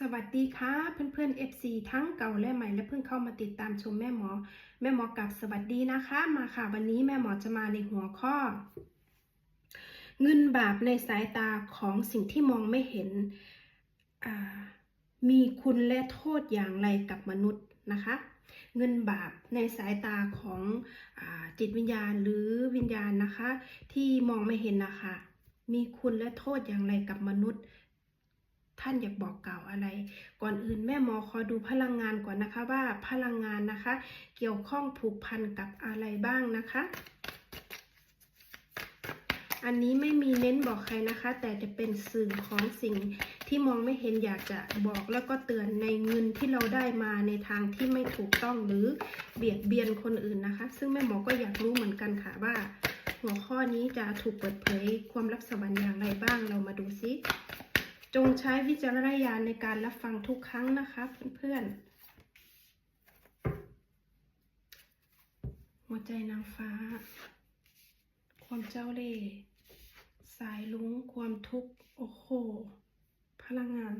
สวัสดีค่ะเพื่อนๆ FC ทั้งเก่าและใหม่และเพิ่งเข้ามาติดตามชมแม่หมอ แม่หมอกับสวัสดีนะคะมาค่ะ วันนี้แม่หมอจะมาในหัวข้อ เงินบาปในสายตาของสิ่งที่มองไม่เห็น มีคุณและโทษอย่างไรกับมนุษย์นะคะ เงินบาปในสายตาของอจิตวิญญาณหรือวิญญาณนะคะ ที่มองไม่เห็นนะคะ มีคุณและโทษอย่างไรกับมนุษย์ ท่านอยากบอกกล่าวอะไร ก่อนอื่นแม่หมอขอดูพลังงานก่อนนะคะว่าพลังงานนะคะ เกี่ยวข้องผูกพันกับอะไรบ้างนะคะ อันนี้ไม่มีเน้นบอกใครนะคะ แต่จะเป็นสื่อของสิ่งที่มองไม่เห็นอยากจะบอกแล้วก็เตือนในเงินที่เราได้มาในทางที่ไม่ถูกต้องหรือเบียดเบียนคนอื่นนะคะ ซึ่งแม่หมอก็อยากรู้เหมือนกันค่ะว่า หัวข้อนี้จะถูกเปิดเผยความลับสวรรค์อย่างไรบ้างเรามาดูซิ จงใช้วิจารณญาณในการรับฟังทุกครั้งนะคะเพื่อนๆ หัวใจนางฟ้า ความเจ้าเล่ห์สายลุงความทุกข์ โอ้โห พลังงาน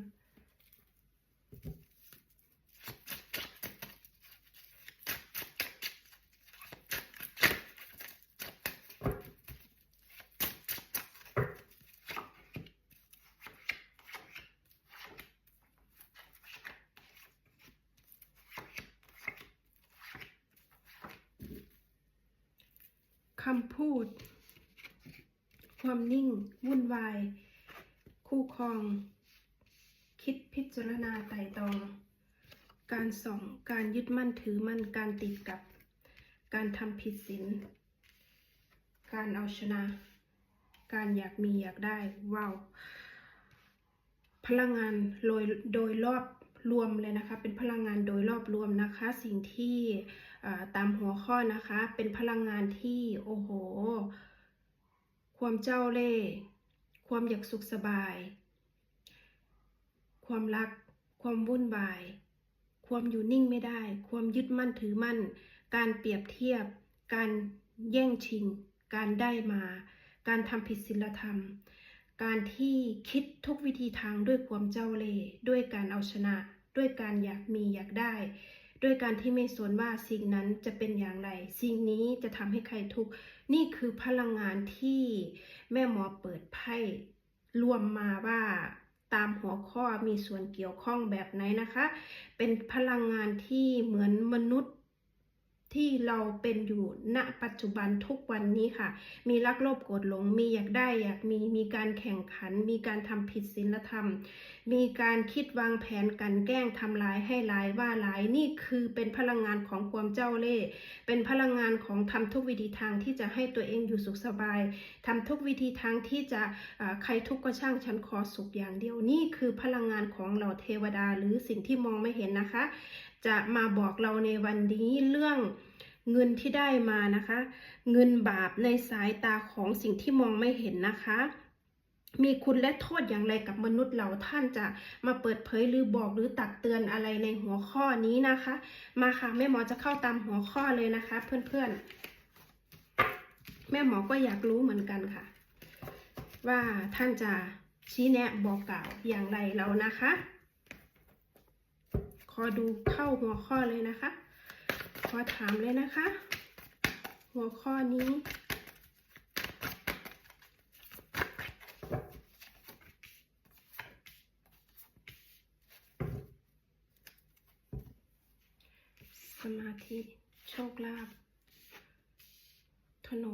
คำพูด ความนิ่ง วุ่นวาย คู่ครอง คิดพิจารณาไต่ตอง การส่อง การยึดมั่นถือมั่น การติดกับ การทำผิดศีล การเอาชนะ การอยากมีอยากได้ ว้าว พลังงานโดยโดยรอบรวมเลยนะคะ เป็นพลังงานโดยรอบรวมนะคะ สิ่งที่ตามหัวข้อนะคะ เป็นพลังงานที่ โอ้โห ความเจ้าเล่ห์ความอยากสุขสบาย ความรัก ความวุ่นวาย ความอยู่นิ่งไม่ได้ ความยึดมั่นถือมั่น การเปรียบเทียบ การแย่งชิง การได้มา การทำผิดศีลธรรม การที่คิดทุกวิธีทางด้วยความเจ้าเล่ห์ด้วยการเอาชนะ ด้วยการอยากมีอยากได้ ด้วยการที่ไม่สนว่าสิ่งนั้นจะเป็นอย่างไร สิ่งนี้จะทำให้ใครทุกข์ นี่คือพลังงานที่แม่หมอเปิดไพ่รวมมาว่าตามหัวข้อมีส่วนเกี่ยวข้องแบบไหนนะคะ เป็นพลังงานที่เหมือนมนุษย์ ที่เราเป็นอยู่ณปัจจุบันทุกวันนี้ค่ะ มีรักลภโกรธหลง มีอยากได้อยากมีมีการแข่งขัน มีการทำผิดศีลธรรม มีการคิดวางแผนกันแกล้งทำลายให้ร้ายว่าร้ายนี่คือเป็นพลังงานของความเจ้าเล่ห์เป็นพลังงานของทำทุกวิธีทางที่จะให้ตัวเองอยู่สุขสบายทำทุกวิธีทางที่จะอ่าใครทุกข์ก็ช่างฉันขอสุขอย่างเดียวนี่คือพลังงานของเหล่าเทวดาหรือสิ่งที่มองไม่เห็นนะคะ จะมาบอกเราในวันนี้เรื่องเงินที่ได้มานะคะ เงินบาปในสายตาของสิ่งที่มองไม่เห็นนะคะ มีคุณและโทษอย่างไรกับมนุษย์เราท่านจะมาเปิดเผยหรือบอกหรือตักเตือนอะไรในหัวข้อนี้นะคะ มาค่ะแม่หมอจะเข้าตามหัวข้อเลยนะคะ เพื่อนๆ แม่หมอก็อยากรู้เหมือนกันค่ะ ว่าท่านจะชี้แนะบอกกล่าวอย่างไรเรานะคะ อดูเข้าหัวข้อเลยนะคะ ขอถามเลยนะคะ หัวข้อนี้สมาธิ โชคลาภธโน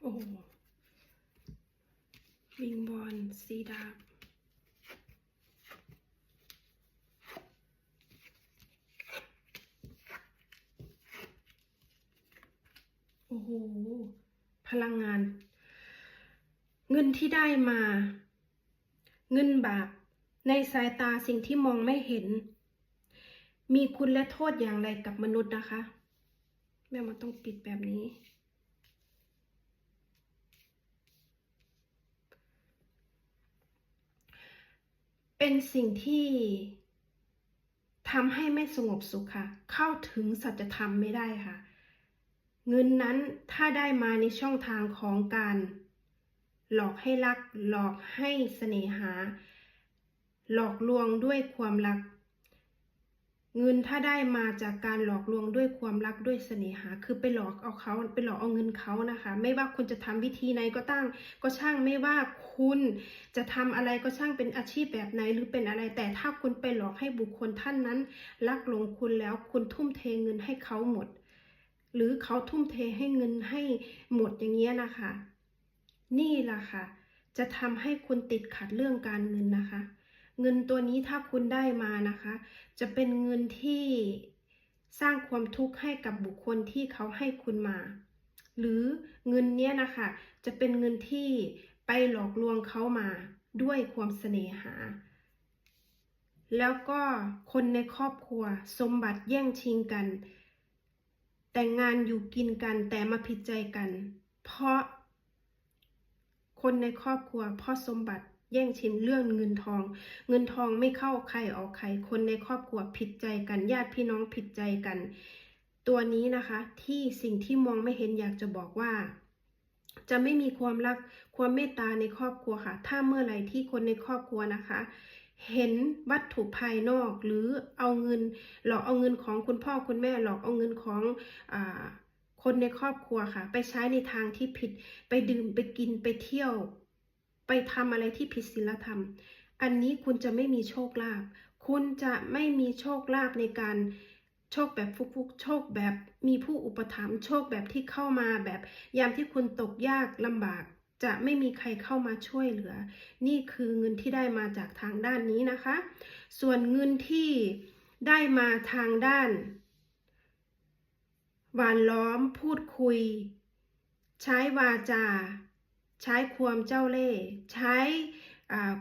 โอ้โห วิงบอลสีดาบโอ้โห พลังงาน เงินที่ได้มา เงินบาปในสายตาสิ่งที่มองไม่เห็น มีคุณและโทษอย่างไรกับมนุษย์นะคะ แม่มันต้องปิดแบบนี้ เป็นสิ่งที่ทำให้ไม่สงบสุขค่ะ เข้าถึงสัจธรรมไม่ได้ค่ะ เงินนั้นถ้าได้มาในช่องทางของการ หลอกให้รัก หลอกให้เสน่หา หลอกลวงด้วยความรัก เงินถ้าได้มาจากการหลอกลวงด้วยความรักด้วยเสน่หา คือไปหลอกเอาเขาไปหลอกเอาเงินเขานะคะ ไม่ว่าคุณจะทำวิธีไหนก็ตั้ง ก็ช่างไม่ว่าคุณจะทำอะไรก็ช่างเป็นอาชีพแบบไหนหรือเป็นอะไร แต่ถ้าคุณไปหลอกให้บุคคลท่านนั้น รักหลงคุณแล้วคุณทุ่มเทเงินให้เขาหมด หรือเขาทุ่มเทให้เงินให้หมดอย่างเงี้ยนะคะ นี่แหละค่ะ จะทำให้คุณติดขัดเรื่องการเงินนะคะ เงินตัวนี้ถ้าคุณได้มานะคะ จะเป็นเงินที่สร้างความทุกข์ให้กับบุคคลที่เขาให้คุณมา หรือเงินเนี้ยนะคะจะเป็นเงินที่ไปหลอกลวงเขามาด้วยความเสน่หา แล้วก็คนในครอบครัวสมบัติแย่งชิงกัน แต่งงานอยู่กินกันแต่มาผิดใจกัน เพราะคนในครอบครัวเพ่อสมบัติ แย่งชิงเรื่องเงินทอง เงินทองไม่เข้าใครออกใคร คนในครอบครัวผิดใจกัน ญาติพี่น้องผิดใจกัน ตัวนี้นะคะ ที่สิ่งที่มองไม่เห็นอยากจะบอกว่า จะไม่มีความรักความเมตตาในครอบครัวค่ะ ถ้าเมื่อไหร่ที่คนในครอบครัวนะคะ เห็นวัตถุภายนอกหรือเอาเงินหลอกเอาเงินของคุณพ่อคุณแม่หลอกเอาเงินของอคนในครอบครัวค่ะ ไปใช้ในทางที่ผิดไปดื่มไปกินไปเที่ยว ไปทำอะไรที่ผิดศีลธรรม อันนี้คุณจะไม่มีโชคลาภคุณจะไม่มีโชคลาภในการโชคแบบฟุกๆ โชคแบบมีผู้อุปถัมภ์โชคแบบที่เข้ามาแบบยามที่คุณตกยากลำบาก จะไม่มีใครเข้ามาช่วยเหลือ นี่คือเงินที่ได้มาจากทางด้านนี้นะคะ ส่วนเงินที่ได้มาทางด้านหวานล้อมพูดคุย ใช้วาจา ใช้ความเจ้าเล่ห์ใช้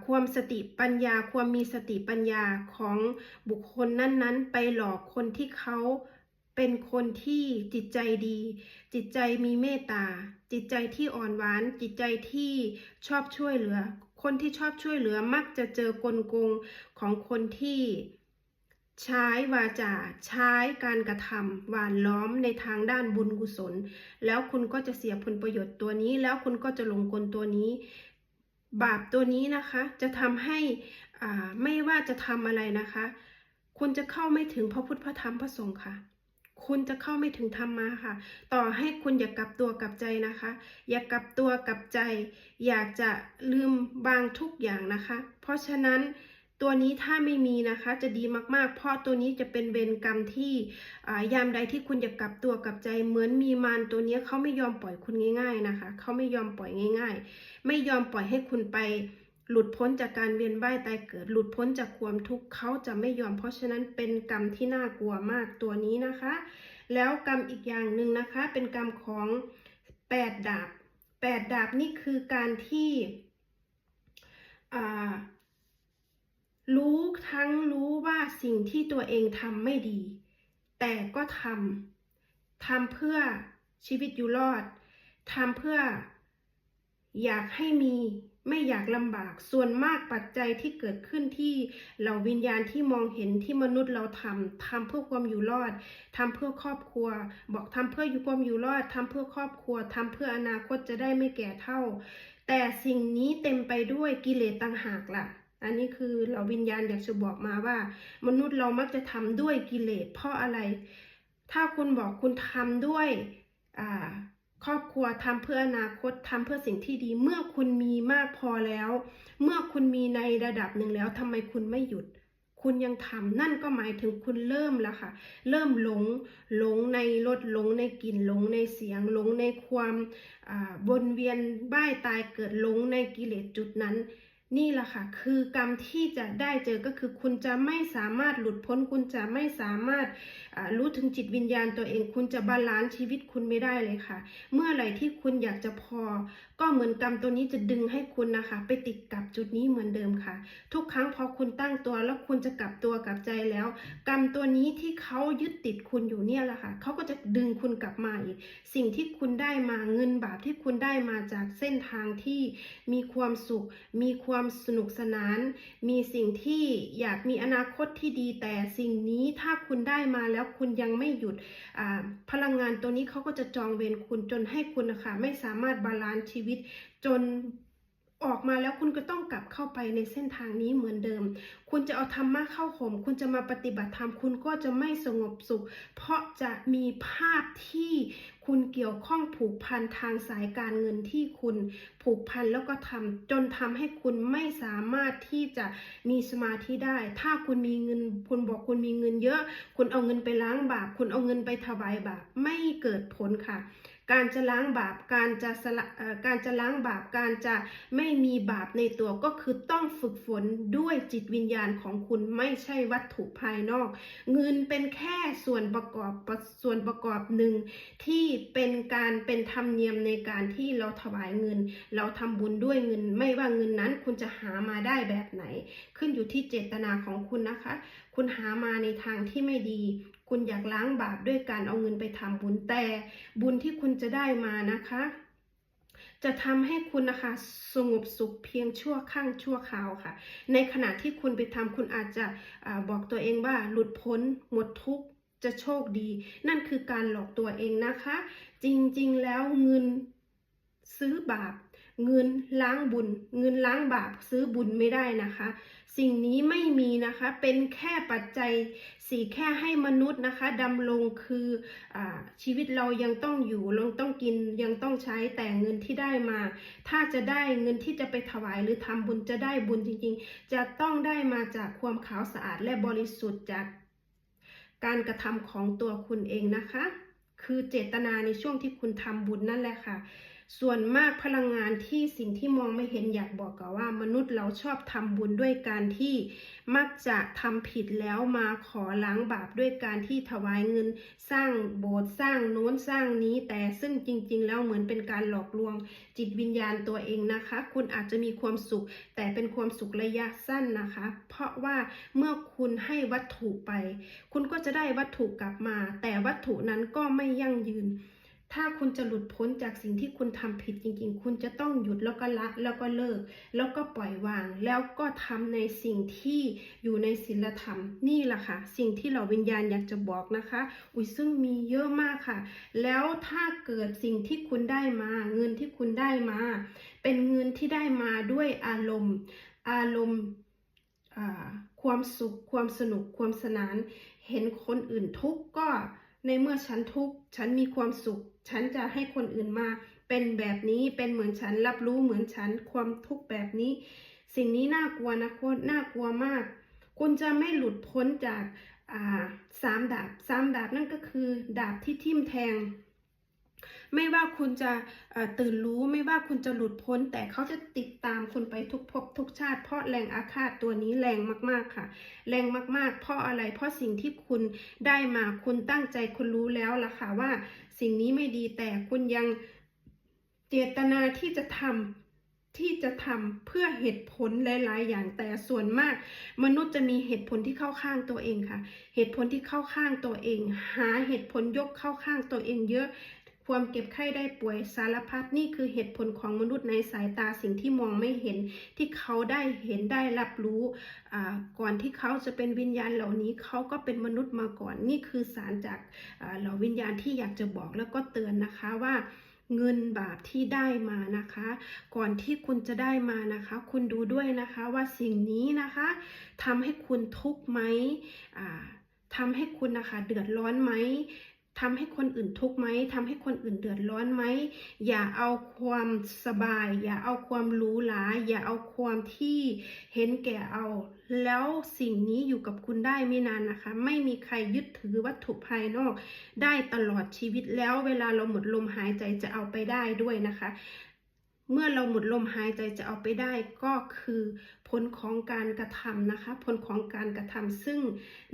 ความสติปัญญาความมีสติปัญญาของบุคคลนั้นๆ ไปหลอกคนที่เขาเป็นคนที่จิตใจดี จิตใจมีเมตตา จิตใจที่อ่อนหวาน จิตใจที่ชอบช่วยเหลือ คนที่ชอบช่วยเหลือมักจะเจอกลโกงของคนที่ ใช้วาจาใช้การกระทำหวานล้อมในทางด้านบุญกุศล แล้วคุณก็จะเสียผลประโยชน์ตัวนี้ แล้วคุณก็จะหลงกลตัวนี้ บาปตัวนี้นะคะ จะทำให้อ่าไม่ว่าจะทำอะไรนะคะ คุณจะเข้าไม่ถึงพระพุทธพระธรรมพระสงฆ์ค่ะ คุณจะเข้าไม่ถึงธรรมะค่ะ ต่อให้คุณอย่ากลับตัวกลับใจนะคะ อย่ากลับตัวกลับใจ อยากจะลืมบางทุกอย่างนะคะ เพราะฉะนั้น ตัวนี้ถ้าไม่มีนะคะจะดีมากๆ เพราะตัวนี้จะเป็นเวรกรรมที่ยามใดที่คุณอยากกลับตัวกลับใจเหมือนมีมารตัวนี้เขาไม่ยอมปล่อยคุณง่าย ๆนะคะเขาไม่ยอมปล่อยง่าย ๆ ไม่ยอมปล่อยให้คุณไปหลุดพ้นจากการเวียนว่ายตายเกิด หลุดพ้นจากความทุกข์เขาจะไม่ยอม เพราะฉะนั้นเป็นกรรมที่น่ากลัวมากตัวนี้นะคะ แล้วกรรมอีกอย่างหนึ่งนะคะ เป็นกรรมของแปดดาบแปดดาบนี่คือการที่อ่า รู้ทั้งรู้ว่าสิ่งที่ตัวเองทำไม่ดี แต่ก็ทำทำเพื่อชีวิตอยู่รอดทำเพื่อ อยากให้มีไม่อยากลำบากส่วนมากปัจจัยที่เกิดขึ้นที่เหล่าวิญญาณที่มองเห็นที่มนุษย์เราทำทำเพื่อความอยู่รอดทำเพื่อครอบครัว บอกทำเพื่ออยู่ความอยู่รอดทำเพื่อครอบครัวทำเพื่ออนาคตจะได้ไม่แก่เท่า แต่สิ่งนี้เต็มไปด้วยกิเลสต่างหากล่ะ อันนี้คือเราวิญญาณอยากจะบอกมาว่า มนุษย์เรามักจะทำด้วยกิเลสเพราะอะไร ถ้าคุณบอกคุณทำด้วยครอบครัวทำเพื่ออนาคตทำเพื่อสิ่งที่ดี เมื่อคุณมีมากพอแล้ว เมื่อคุณมีในระดับหนึ่งแล้วทำไมคุณไม่หยุด คุณยังทำนั่นก็หมายถึงคุณเริ่มแล้วค่ะ เริ่มหลงหลงในรสหลงในกลิ่นหลงในเสียงหลงในความวนเวียนบ้ายตายเกิดหลงในกิเลสจุดนั้น นี่แหละค่ะ คือกรรมที่จะได้เจอก็คือคุณจะไม่สามารถหลุดพ้น คุณจะไม่สามารถรู้ถึงจิตวิญญาณตัวเอง คุณจะบาลานซ์ชีวิตคุณไม่ได้เลยค่ะ เมื่อไหร่ที่คุณอยากจะพอ ก็เหมือนกรรมตัวนี้จะดึงให้คุณนะคะ ไปติดกับจุดนี้เหมือนเดิมค่ะ ทุกครั้งพอคุณตั้งตัวแล้วคุณจะกลับตัวกลับใจแล้ว กรรมตัวนี้ที่เขายึดติดคุณอยู่เนี่ยแหละค่ะเขาก็จะดึงคุณกลับมาอีกสิ่งที่คุณได้มาเงินบาปที่คุณได้มาจากเส้นทางที่มีความสุข มีความความสนุกสนาน มีสิ่งที่อยากมีอนาคตที่ดีแต่สิ่งนี้ถ้าคุณได้มาแล้วคุณยังไม่หยุดพลังงานตัวนี้เขาก็จะจองเวรคุณจนให้คุณนะคะไม่สามารถบาลานซ์ชีวิตจน ออกมาแล้วคุณก็ต้องกลับเข้าไปในเส้นทางนี้เหมือนเดิม คุณจะเอาธรรมะเข้าข่ม คุณจะมาปฏิบัติธรรม คุณก็จะไม่สงบสุข เพราะจะมีภาพที่คุณเกี่ยวข้องผูกพันทางสายการเงินที่คุณผูกพันแล้วก็ทำจนทำให้คุณไม่สามารถที่จะมีสมาธิได้ ถ้าคุณมีเงิน คุณบอกคุณมีเงินเยอะ คุณเอาเงินไปล้างบาป คุณเอาเงินไปถวายบาป ไม่เกิดผลค่ะ การจะล้างบาปการจะสละเอ่อการจะล้างบาปการจะไม่มีบาปในตัวก็คือต้องฝึกฝนด้วยจิตวิญญาณของคุณไม่ใช่วัตถุภายนอก เงินเป็นแค่ส่วนประกอบส่วนประกอบหนึ่งที่เป็นการเป็นธรรมเนียมในการที่เราถวายเงิน เราทำบุญด้วยเงิน ไม่ว่าเงินนั้นคุณจะหามาได้แบบไหน ขึ้นอยู่ที่เจตนาของคุณนะคะ คุณหามาในทางที่ไม่ดี คุณอยากล้างบาปด้วยการเอาเงินไปทำบุญแต่บุญที่คุณจะได้มานะคะ จะทำให้คุณนะคะสงบสุขเพียงชั่วข้างชั่วคราวค่ะ ในขณะที่คุณไปทำคุณอาจจะอบอกตัวเองว่าหลุดพ้นหมดทุกข์จะโชคดี นั่นคือการหลอกตัวเองนะคะ จริงๆแล้วเงินซื้อบาป เงินล้างบุญ เงินล้างบาปซื้อบุญไม่ได้นะคะ สิ่งนี้ไม่มีนะคะเป็นแค่ปัจจัยสี่แค่ให้มนุษย์นะคะดำรงคืออชีวิตเรายังต้องอยู่เราต้องกินยังต้องใช้แต่เงินที่ได้มา ถ้าจะได้เงินที่จะไปถวายหรือทำบุญจะได้บุญจริงๆ จะต้องได้มาจากความขาวสะอาดและบริสุทธิ์จากการกระทำของตัวคุณเองนะคะ คือเจตนาในช่วงที่คุณทำบุญนั่นแหละค่ะ ส่วนมากพลังงานที่สิ่งที่มองไม่เห็นอยากบอกกับว่า มนุษย์เราชอบทำบุญด้วยการที่มักจะทำผิดแล้วมาขอล้างบาปด้วยการที่ถวายเงินสร้างโบสถ์สร้างโน้นสร้างนี้ แต่ซึ่งจริง ๆ แล้วเหมือนเป็นการหลอกลวงจิตวิญญาณตัวเองนะคะ คุณอาจจะมีความสุข แต่เป็นความสุขระยะสั้นนะคะ เพราะว่าเมื่อคุณให้วัตถุไป คุณก็จะได้วัตถุกลับมา แต่วัตถุนั้นก็ไม่ยั่งยืน ถ้าคุณจะหลุดพ้นจากสิ่งที่คุณทำผิดจริงๆ คุณจะต้องหยุดแล้วก็ละแล้วก็เลิก แล้วก็ปล่อยวาง แล้วก็ทำในสิ่งที่อยู่ในศีลธรรมนี่แหละค่ะ สิ่งที่เราวิญญาณอยากจะบอกนะคะ อุ้ยซึ่งมีเยอะมากค่ะ แล้วถ้าเกิดสิ่งที่คุณได้มา เงินที่คุณได้มา เป็นเงินที่ได้มาด้วยอารมณ์ อารมณ์ความสุข ความสนุกความสนาน เห็นคนอื่นทุกข์ก็ในเมื่อฉันทุกข์ฉันมีความสุข ฉันจะให้คนอื่นมา เป็นแบบนี้เป็นเหมือนฉันรับรู้เหมือนฉันความทุกข์แบบนี้ สิ่งนี้น่ากลัวนะโคตรน่ากลัวมาก คุณจะไม่หลุดพ้นจากาสามดาบสามดาบนั่นก็คือ ดาบที่ทิ่มแทง ไม่ว่าคุณจะตื่นรู้ไม่ว่าคุณจะหลุดพ้น แต่เขาจะติดตามคุณไปทุกภพทุกชาติ เพราะแรงอาฆาตตัวนี้แรงมากๆค่ะ แรงมากๆ เพราะอะไรเพราะสิ่งที่คุณได้มาคุณตั้งใจคุณรู้แล้วล่ะค่ะว่า สิ่งนี้ไม่ดีแต่คุณยังเจตนาที่จะทำที่จะทำเพื่อเหตุผลหลาย ๆ อย่างแต่ส่วนมาก มนุษย์จะมีเหตุผลที่เข้าข้างตัวเองค่ะ เหตุผลที่เข้าข้างตัวเอง หาเหตุผลยกเข้าข้างตัวเองเยอะ ความเก็บไข้ได้ป่วยสารพัดนี่คือเหตุผลของมนุษย์ในสายตาสิ่งที่มองไม่เห็น ที่เขาได้เห็นได้รับรู้ก่อนที่เขาจะเป็นวิญญาณเหล่านี้เขาก็เป็นมนุษย์มาก่อน นี่คือสารจากเหล่าวิญญาณที่อยากจะบอกแล้วก็เตือนนะคะว่าเงินบาปที่ได้มานะคะ ก่อนที่คุณจะได้มานะคะ คุณดูด้วยนะคะว่าสิ่งนี้นะคะทำให้คุณทุกข์ไหมอ่าทำให้คุณนะคะเดือดร้อนไหม ทำให้คนอื่นทุกข์ไหมทำให้คนอื่นเดือดร้อนไหม อย่าเอาความสบาย อย่าเอาความรู้หลาอย่าเอาความที่เห็นแก่เอา แล้วสิ่งนี้อยู่กับคุณได้ไม่นานนะคะ ไม่มีใครยึดถือวัตถุภายนอก ได้ตลอดชีวิตแล้วเวลาเราหมดลมหายใจจะเอาไปได้ด้วยนะคะ เมื่อเราหมดลมหายใจจะเอาไปได้ก็คือผลของการกระทำนะคะ ผลของการกระทำซึ่ง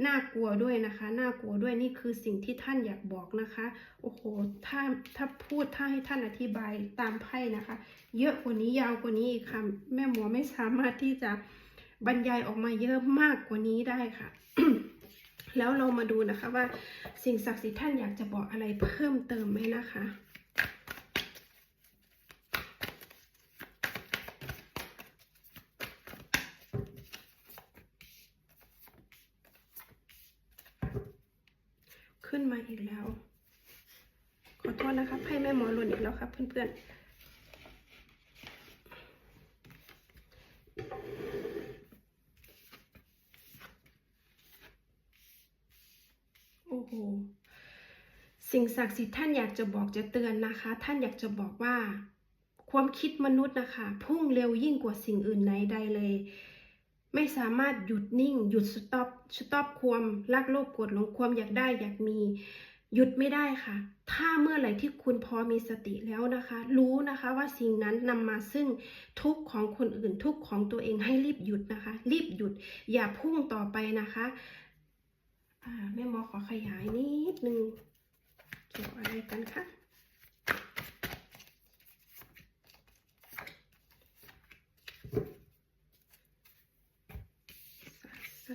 น่ากลัวด้วยนะคะ น่ากลัวด้วยนี่คือสิ่งที่ท่านอยากบอกนะคะ โอ้โห ถ้าถ้าพูดถ้าให้ท่านอธิบายตามไพ่นะคะ เยอะกว่านี้ยาวกว่านี้อีกค่ะ แม่หมอไม่สามารถที่จะบรรยายออกมาเยอะมากกว่านี้ได้ค่ะ แล้วเรามาดูนะคะว่าสิ่งศักดิ์สิทธิ์ท่านอยากจะบอกอะไรเพิ่มเติมไหมนะคะ ค ขึ้นมาอีกแล้ว ขอโทษนะครับ ให้แม่หมอหล่นอีกแล้วครับ เพื่อนๆ โอ้โห สิ่งศักดิ์สิทธิ์ท่านอยากจะบอกจะเตือนนะคะ ท่านอยากจะบอกว่า ความคิดมนุษย์นะคะ พุ่งเร็วยิ่งกว่าสิ่งอื่นไหนใดเลย ไม่สามารถหยุดนิ่ง หยุดสต็อปสต็อปความรักโลภโกรธหลงความอยากได้อยากมี หยุดไม่ได้ค่ะ ถ้าเมื่อไหร่ที่คุณพอมีสติแล้วนะคะ รู้นะคะว่าสิ่งนั้นนำมาซึ่งทุกของคนอื่นทุกของตัวเองให้รีบหยุดนะคะ รีบหยุด อย่าพุ่งต่อไปนะคะแม่หมอขอขยายนิดนึงเกี่ยวอะไรกันคะ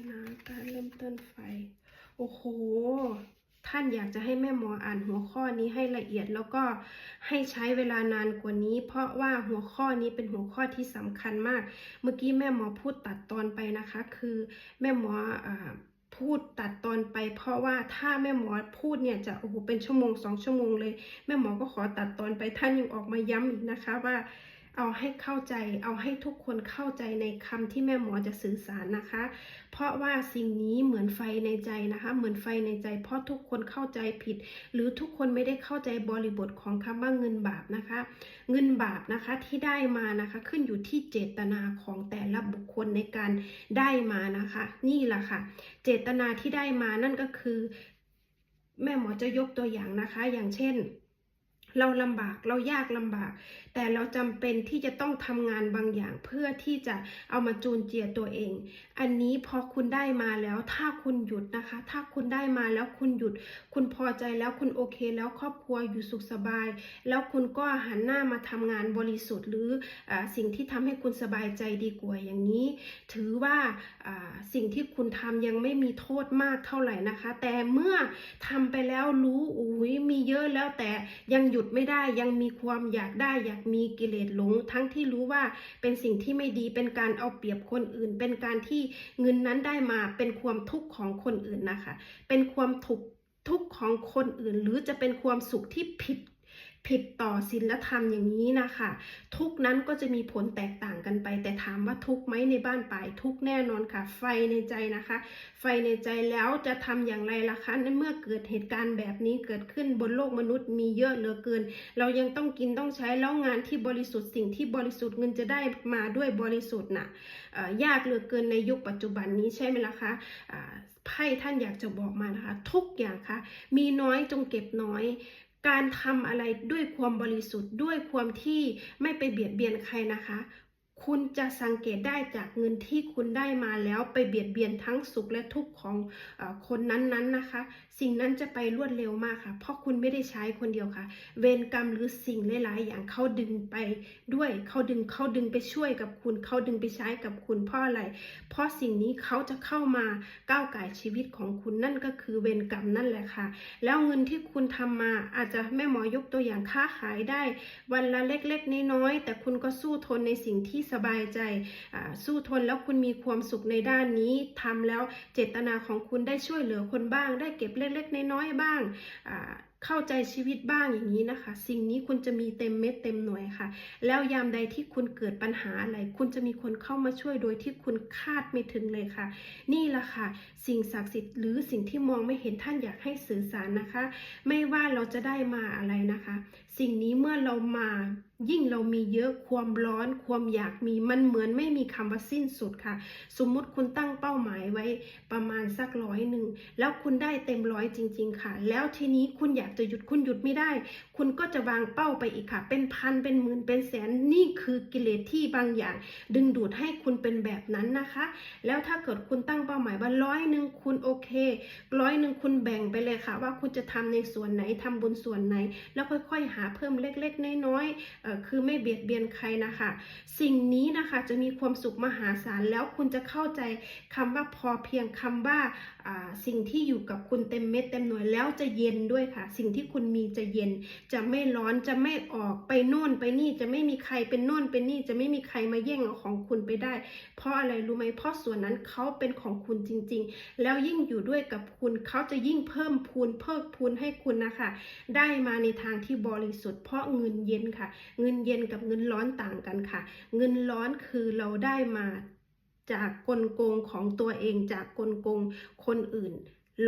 ศาสนาการเริ่มต้นไฟ โอ้โห ท่านอยากจะให้แม่หมออ่านหัวข้อนี้ให้ละเอียดแล้วก็ให้ใช้เวลานานกว่านี้ เพราะว่าหัวข้อนี้เป็นหัวข้อที่สำคัญมาก เมื่อกี้แม่หมอพูดตัดตอนไปนะคะ คือแม่หมออพูดตัดตอนไป เพราะว่าถ้าแม่หมอพูดเนี่ยจะโอ้โหเป็นชั่วโมงสองชั่วโมงเลย แม่หมอก็ขอตัดตอนไปท่านยังออกมาย้ำอีกนะคะว่า เอาให้เข้าใจ เอาให้ทุกคนเข้าใจในคำที่แม่หมอจะสื่อสารนะคะ เพราะว่าสิ่งนี้เหมือนไฟในใจนะคะ เหมือนไฟในใจ เพราะทุกคนเข้าใจผิด หรือทุกคนไม่ได้เข้าใจบริบทของคำว่าเงินบาปนะคะ เงินบาปนะคะที่ได้มานะคะขึ้นอยู่ที่เจตนาของแต่ละบุคคลในการได้มานะคะ นี่แหละค่ะ เจตนาที่ได้มานั่นก็คือ แม่หมอจะยกตัวอย่างนะคะ อย่างเช่น เราลำบากเรายากลำบาก แต่เราจำเป็นที่จะต้องทำงานบางอย่างเพื่อที่จะเอามาจูนเจียตัวเอง อันนี้พอคุณได้มาแล้ว ถ้าคุณหยุดนะคะ ถ้าคุณได้มาแล้วคุณหยุด คุณพอใจแล้วคุณโอเค แล้วครอบครัวอยู่สุขสบาย แล้วคุณก็หันหน้ามาทำงานบริสุทธิ์ หรืออสิ่งที่ทำให้คุณสบายใจดีกว่าอย่างนี้ ถือว่าสิ่งที่คุณทำยังไม่มีโทษมากเท่าไหร่นะคะ แต่เมื่อทำไปแล้วรู้อุ้ยมีเยอะแล้วแต่ยังหยุดไม่ได้ยังมีความอยากได้อยากมีกิเลสหลง ทั้งที่รู้ว่าเป็นสิ่งที่ไม่ดีเป็นการเอาเปรียบคนอื่น เป็นการที่เงินนั้นได้มาเป็นความทุกข์ของคนอื่นนะคะ เป็นความทุกข์ทุกข์ของคนอื่น หรือจะเป็นความสุขที่ผิด ผิดต่อศีลธรรมอย่างนี้นะคะ ทุกนั้นก็จะมีผลแตกต่างกันไป แต่ถามว่าทุกไหมในบ้านปลายทุกแน่นอนค่ะ ไฟในใจนะคะ ไฟในใจแล้วจะทำอย่างไรล่ะคะในเมื่อเกิดเหตุการณ์แบบนี้เกิดขึ้นบนโลกมนุษย์มีเยอะเหลือเกิน เรายังต้องกินต้องใช้แล้วงานที่บริสุทธิ์สิ่งที่บริสุทธิ์เงินจะได้มาด้วยบริสุทธิ์น่ะเอ่อยากเหลือเกินในยุคปัจจุบันนี้ใช่ไหมล่ะคะไพ่ท่านอยากจะบอกมานะคะ ทุกอย่างค่ะ มีน้อยจงเก็บน้อย การทำอะไรด้วยความบริสุทธิ์ด้วยความที่ไม่ไปเบียดเบียนใครนะคะ คุณจะสังเกตได้จากเงินที่คุณได้มาแล้วไปเบียดเบียนทั้งสุขและทุกข์ของอคนนั้นๆนะคะสิ่งนั้นจะไปรวดเร็วมากค่ะ เพราะคุณไม่ได้ใช้คนเดียวค่ะ เวรกรรมหรือสิ่งหลายๆอย่างเขาดึงไปด้วยเขาดึงเขาดึงไปช่วยกับคุณเขาดึงไปใช้กับคุณเพราะอะไร เพราะสิ่งนี้เขาจะเข้ามาก้าวไก่ชีวิตของคุณนั่นก็คือเวรกรรมนั่นแหละค่ะ แล้วเงินที่คุณทำมาอาจจะแม่หมอยกตัวอย่างค้าขายได้ วันละเล็กๆน้อยๆแต่คุณก็สู้ทนในสิ่งที่สบายใจสู้ทนแล้วคุณมีความสุขในด้านนี้ทำแล้วเจตนาของคุณได้ช่วยเหลือคนบ้างได้เก็บเล็กๆ น้อยๆบ้างเข้าใจชีวิตบ้างอย่างนี้นะคะ สิ่งนี้คุณจะมีเต็มเม็ดเต็มหน่วยค่ะ แล้วยามใดที่คุณเกิดปัญหาอะไร คุณจะมีคนเข้ามาช่วยโดยที่คุณคาดไม่ถึงเลยค่ะ นี่แหละค่ะ สิ่งศักดิ์สิทธิ์หรือสิ่งที่มองไม่เห็นท่านอยากให้สื่อสารนะคะ ไม่ว่าเราจะได้มาอะไรนะคะสิ่งนี้เมื่อเรามา ยิ่งเรามีเยอะความร้อนความอยากมีมันเหมือนไม่มีคำว่าสิ้นสุดค่ะ สมมุติคุณตั้งเป้าหมายไว้ประมาณสักร้อยหนึ่งแล้วคุณได้เต็มร้อยจริง ๆ ค่ะ แล้วทีนี้คุณอยากจะหยุดคุณหยุดไม่ได้ คุณก็จะวางเป้าไปอีกค่ะ เป็นพันเป็นหมื่นเป็นแสนนี่คือกิเลสที่บางอย่าง ดึงดูดให้คุณเป็นแบบนั้นนะคะ แล้วถ้าเกิดคุณตั้งเป้าหมายว่าร้อยหนึ่งคุณโอเคร้อยหนึ่งคุณแบ่งไปเลยค่ะ ว่าคุณจะทำในส่วนไหนทำบนส่วนไหน แล้วค่อยๆหาเพิ่มเล็กๆ น้อยๆคือไม่เบียดเบียนใครนะคะ สิ่งนี้นะคะจะมีความสุขมหาศาลแล้วคุณจะเข้าใจคำว่าพอเพียงคำว่าอ่าสิ่งที่อยู่กับคุณเต็มเม็ดเต็มหน่วยแล้วจะเย็นด้วยค่ะ สิ่งที่คุณมีจะเย็น จะไม่ร้อนจะไม่ออกไปโน่นไปนี่จะไม่มีใครเป็นโน่นเป็นนี่จะไม่มีใครมาแย่งเอาของคุณไปได้ เพราะอะไรรู้ไหมเพราะส่วนนั้นเขาเป็นของคุณจริง ๆ แล้วยิ่งอยู่ด้วยกับคุณเขาจะยิ่งเพิ่มพูนเพิ่มพูนให้คุณนะคะ ได้มาในทางที่บริสุทธิ์ เพราะเงินเย็นค่ะ เงินเย็นกับเงินร้อนต่างกันค่ะ เงินร้อนคือเราได้มา จากกลโกงของตัวเองจากกลโกงคนอื่น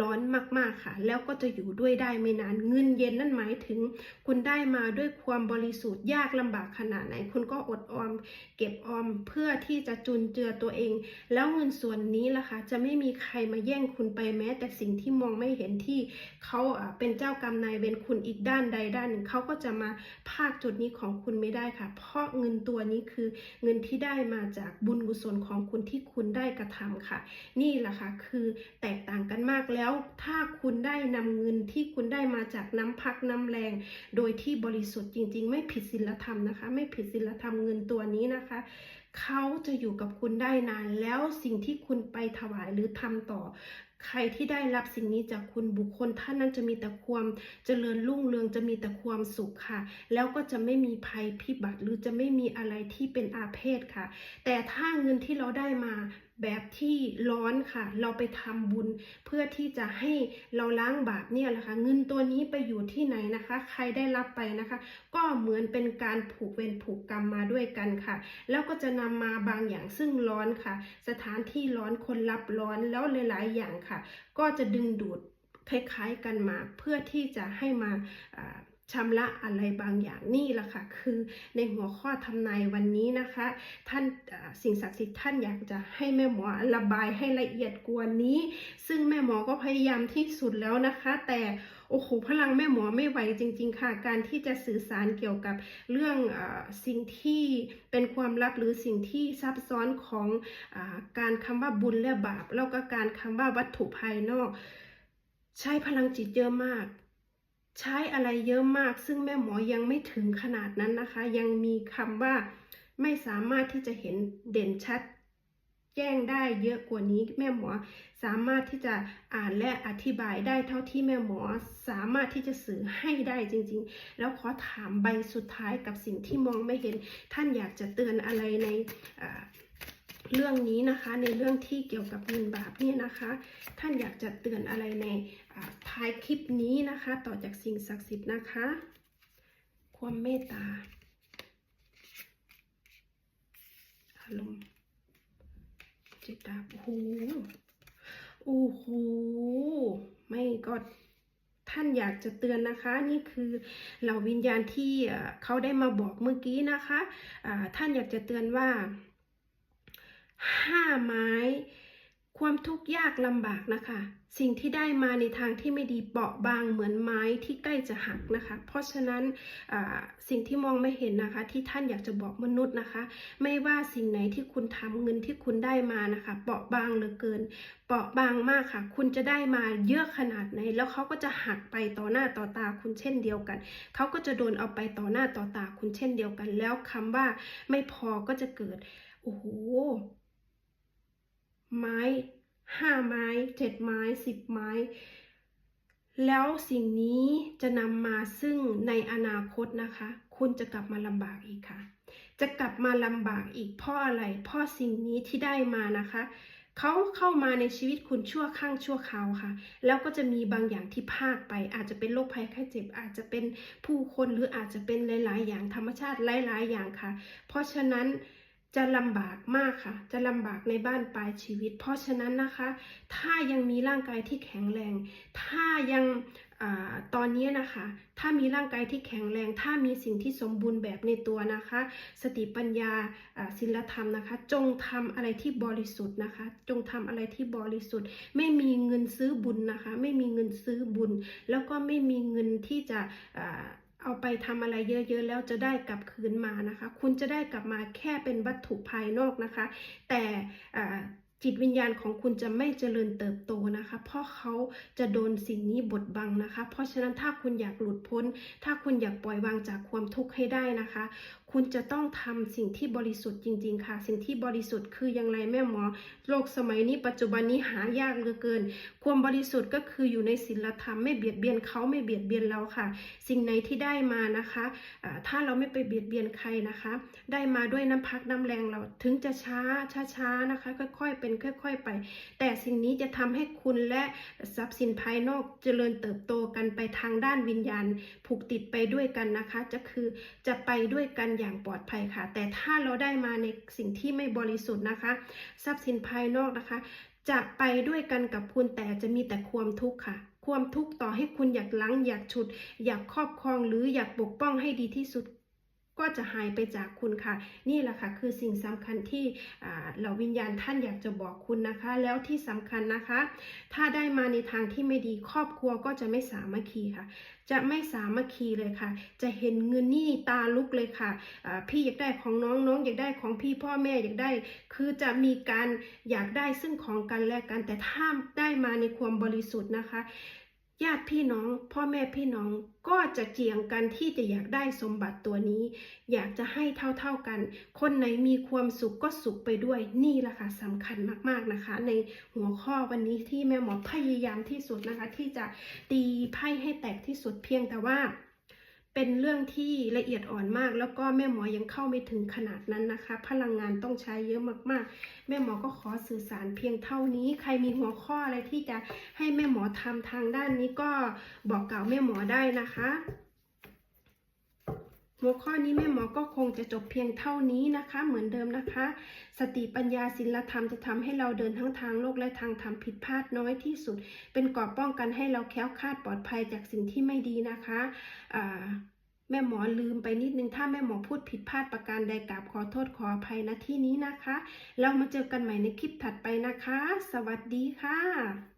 ร้อนมากๆค่ะ แล้วก็จะอยู่ด้วยได้ไม่นานเงินเย็นนั่นหมายถึง คุณได้มาด้วยความบริสุทธิ์ยากลำบากขนาดไหน คุณก็อดออม เก็บออมเพื่อที่จะจุนเจือตัวเอง แล้วเงินส่วนนี้ล่ะคะจะไม่มีใครมาแย่งคุณไปแม้ แต่สิ่งที่มองไม่เห็นที่เขาเป็นเจ้ากรรมนายเวรคุณอีกด้านใดด้านหนึ่งเขาก็จะมาภาคจุดนี้ของคุณไม่ได้ค่ะ เพราะเงินตัวนี้คือเงินที่ได้มาจากบุญกุศลของคุณที่คุณได้กระทำค่ะ นี่แหละค่ะคือแตกต่างกันมากแล้วถ้าคุณได้นำเงินที่คุณได้มาจากน้ำพักน้ำแรง โดยที่บริสุทธิ์จริง ๆ ไม่ผิดศีลธรรมนะคะ ไม่ผิดศีลธรรมเงินตัวนี้นะคะ เขาจะอยู่กับคุณได้นาน แล้วสิ่งที่คุณไปถวายหรือทำต่อ ใครที่ได้รับสิ่งนี้จากคุณบุคคลท่านนั้นจะมีแต่ความเจริญรุ่งเรืองจะมีแต่ความสุขค่ะ แล้วก็จะไม่มีภัยพิบัติหรือจะไม่มีอะไรที่เป็นอาเพศค่ะ แต่ถ้าเงินที่เราได้มาแบบที่ร้อนค่ะ เราไปทำบุญเพื่อที่จะให้เราล้างบาปเนี่ยแหละค่ะเงินตัวนี้ไปอยู่ที่ไหนนะคะ ใครได้รับไปนะคะ ก็เหมือนเป็นการผูกเวรผูกกรรมมาด้วยกันค่ะ แล้วก็จะนำมาบางอย่างซึ่งร้อนค่ะ สถานที่ร้อนคนรับร้อนแล้วหลายๆอย่างค่ะ ก็จะดึงดูดคล้ายๆกันมาเพื่อที่จะให้มาา ชำระอะไรบางอย่างนี่แหละค่ะ คือในหัวข้อทำนายวันนี้นะคะ ท่านสิ่งศักดิ์สิทธิ์ท่านอยากจะให้แม่หมอระบายให้ละเอียดกว่านี้ ซึ่งแม่หมอก็พยายามที่สุดแล้วนะคะ แต่โอ้โหพลังแม่หมอไม่ไหวจริง ๆ ค่ะ การที่จะสื่อสารเกี่ยวกับเรื่องอสิ่งที่เป็นความลับหรือสิ่งที่ซับซ้อนของอการคำว่าบุญและบาป แล้วก็การคำว่าวัตถุภายนอก ใช้พลังจิตเยอะมาก ใช้อะไรเยอะมาก ซึ่งแม่หมอยังไม่ถึงขนาดนั้นนะคะ ยังมีคำว่าไม่สามารถที่จะเห็นเด่นชัดแจ้งได้เยอะกว่านี้แม่หมอสามารถที่จะอ่านและอธิบายได้เท่าที่แม่หมอสามารถที่จะสื่อให้ได้จริงๆ แล้วขอถามใบสุดท้ายกับสิ่งที่มองไม่เห็น ท่านอยากจะเตือนอะไรใน เรื่องนี้นะคะในเรื่องที่เกี่ยวกับเงินบาปเนี่ยนะคะ ท่านอยากจะเตือนอะไรในอ่าท้ายคลิปนี้นะคะ ต่อจากสิ่งศักดิ์สิทธิ์นะคะ ความเมตตาอารมณ์เจตดาโอ้โหโอ้โหไม่ก็ท่านอยากจะเตือนนะคะ นี่คือเหล่าวิญญาณที่เขาได้มาบอกเมื่อกี้นะคะท่านอยากจะเตือนว่า ห้าไม้ ความทุกข์ยากลำบากนะคะ สิ่งที่ได้มาในทางที่ไม่ดีเปราะบางเหมือนไม้ที่ใกล้จะหักนะคะ เพราะฉะนั้นสิ่งที่มองไม่เห็นนะคะ ที่ท่านอยากจะบอกมนุษย์นะคะ ไม่ว่าสิ่งไหนที่คุณทำเงินที่คุณได้มานะคะ เปราะบางเหลือเกิน เปราะบางมากค่ะ คุณจะได้มาเยอะขนาดไหน แล้วเขาก็จะหักไปต่อหน้าต่อตาคุณเช่นเดียวกันเขาก็จะโดนเอาไปต่อหน้าต่อตาคุณเช่นเดียวกัน แล้วคำว่าไม่พอก็จะเกิดโอ้โห ไม้ห้าไม้เจ็ดไม้สิบไม้ แล้วสิ่งนี้จะนำมาซึ่งในอนาคตนะคะ คุณจะกลับมาลำบากอีกค่ะ จะกลับมาลำบากอีกเพราะอะไร เพราะสิ่งนี้ที่ได้มานะคะเขาเข้ามาในชีวิตคุณชั่วข้างชั่วคราวค่ะ แล้วก็จะมีบางอย่างที่พลาดไป อาจจะเป็นโรคภัยไข้เจ็บ อาจจะเป็นผู้คนหรืออาจจะเป็นหลาย ๆ อย่างธรรมชาติหลาย ๆ อย่างค่ะ เพราะฉะนั้น จะลำบากมากค่ะ จะลำบากในบ้านปลายชีวิต เพราะฉะนั้นนะคะ ถ้ายังมีร่างกายที่แข็งแรง ถ้ายังอตอนนี้นะคะ ถ้ามีร่างกายที่แข็งแรง ถ้ามีสิ่งที่สมบูรณ์แบบในตัวนะคะ สติปัญญาศีลธรรมนะคะ จงทำอะไรที่บริสุทธิ์นะคะ จงทำอะไรที่บริสุทธิ์ ไม่มีเงินซื้อบุญนะคะ ไม่มีเงินซื้อบุญ แล้วก็ไม่มีเงินที่จะ เอาไปทำอะไรเยอะๆแล้วจะได้กลับคืนมานะคะ คุณจะได้กลับมาแค่เป็นวัตถุภายนอกนะคะ แต่จิตวิญญาณของคุณจะไม่เจริญเติบโตนะคะ เพราะเขาจะโดนสิ่งนี้บดบังนะคะ เพราะฉะนั้นถ้าคุณอยากหลุดพ้น ถ้าคุณอยากปล่อยวางจากความทุกข์ให้ได้นะคะ คุณจะต้องทำสิ่งที่บริสุทธิ์จริง ๆ ค่ะ สิ่งที่บริสุทธิ์คืออย่างไรแม่หมอ โลกสมัยนี้ปัจจุบันนี้หายากเหลือเกิน ความบริสุทธิ์ก็คืออยู่ในศีลธรรมไม่เบียดเบียนเขาไม่เบียดเบียนเราค่ะ สิ่งไหนที่ได้มานะคะอ่าถ้าเราไม่ไปเบียดเบียนใครนะคะ ได้มาด้วยน้ำพักน้ำแรงเราถึงจะช้าช้าๆนะคะ ค่อยๆเป็นค่อย ๆไป แต่สิ่งนี้จะทำให้คุณและทรัพย์สินภายนอกเจริญเติบโตกันไปทางด้านวิญญาณ ผูกติดไปด้วยกันนะคะ จะคือจะไปด้วยกันอย่างางปลอดภัยค่ะ แต่ถ้าเราได้มาในสิ่งที่ไม่บริสุทธิ์นะคะ ทรัพย์สินภายนอกนะคะ จะไปด้วยกันกับคุณแต่จะมีแต่ความทุกข์ค่ะ ความทุกข์ต่อให้คุณอยากลังอยากฉุด อยากครอบครองหรืออยากปกป้องให้ดีที่สุด ก็จะหายไปจากคุณค่ะ นี่แหละค่ะคือสิ่งสำคัญที่อ่าเหล่าวิญญาณท่านอยากจะบอกคุณนะคะ แล้วที่สำคัญนะคะ ถ้าได้มาในทางที่ไม่ดีครอบครัวก็จะไม่สามัคคีค่ะ จะไม่สามัคคีเลยค่ะ จะเห็นเงินนี่ตาลุกเลยค่ะอ่าพี่อยากได้ของน้องน้องอยากได้ของพี่พ่อแม่อยากได้ คือจะมีการอยากได้ซึ่งของกันและกันแต่ถ้าได้มาในความบริสุทธิ์นะคะ ญาติพี่น้อง พ่อแม่พี่น้องก็จะเจียงกันที่จะอยากได้สมบัติตัวนี้ อยากจะให้เท่าๆกัน คนไหนมีความสุขก็สุขไปด้วยนี่แหละค่ะสำคัญมากๆนะคะ ในหัวข้อวันนี้ที่แม่หมอพยายามที่สุดนะคะ ที่จะตีไพ่ให้แตกที่สุดเพียงแต่ว่า เป็นเรื่องที่ละเอียดอ่อนมาก แล้วก็แม่หมอยังเข้าไม่ถึงขนาดนั้นนะคะ พลังงานต้องใช้เยอะมากๆ แม่หมอก็ขอสื่อสารเพียงเท่านี้ ใครมีหัวข้ออะไรที่จะให้แม่หมอทำทางด้านนี้ก็บอกกล่าวแม่หมอได้นะคะ หัวข้อนี้แม่หมอก็คงจะจบเพียงเท่านี้นะคะ เหมือนเดิมนะคะ สติปัญญาศีลธรรมจะทำให้เราเดินทั้งทางโลกและทางธรรมผิดพลาดน้อยที่สุด เป็นกรอบป้องกันให้เราแคล้วคลาดปลอดภัยจากสิ่งที่ไม่ดีนะคะแม่หมอลืมไปนิดนึง ถ้าแม่หมอพูดผิดพลาดประการใดกราบขอโทษขออภัยณที่นี้นะคะ เรามาเจอกันใหม่ในคลิปถัดไปนะคะ สวัสดีค่ะ